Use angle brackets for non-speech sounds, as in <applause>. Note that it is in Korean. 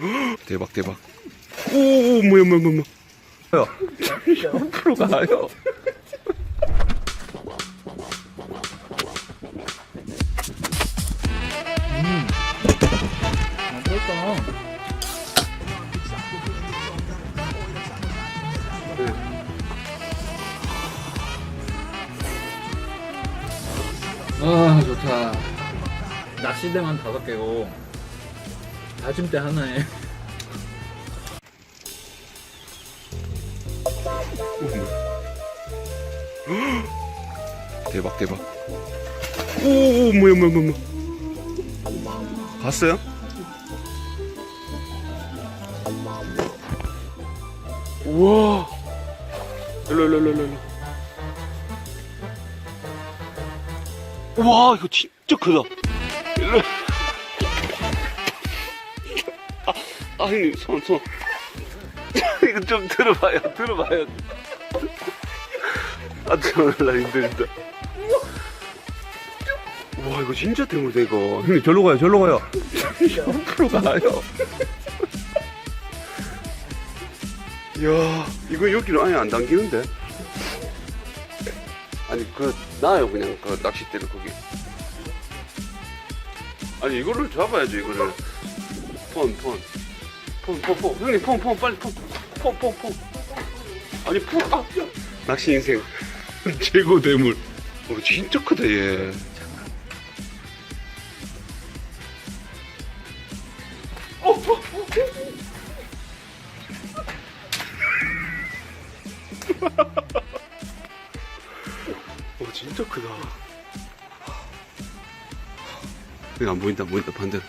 <gasps> 대박 대박. 오 뭐야 뭐야 뭐야 뭐야. 옆으로 가요 아 좋다. 낚시대만 다섯 개고 다짐대 하나에. 대박 대박. 오 뭐야 뭐야 뭐야 뭐야. 봤어요? 우와. 일로 일로 일로 일로 와 이거 진짜 크다. 일로 아, 아 형님 손손 이거 좀 들어봐요 들어봐요. 아 정말 힘들다. 와 이거 진짜 대물다 이거. 형님 절로 가요 절로 가요. 옆으로 가요. 이야 이거 여기로 아예 안 당기는데? 아니 그 나요 그냥 그 낚싯대를 거기. 아니 이거를 잡아야죠 이거를. 폰 폰 폰폰폰 형님 폰폰 빨리 폰폰폰폰 아니 폰 아, 낚시 인생. <laughs> 최고 대물. 어 진짜 크다 얘. 어, 어, 어. <laughs> 어 진짜 크다. 안 보인다, 안 보인다, 반대로.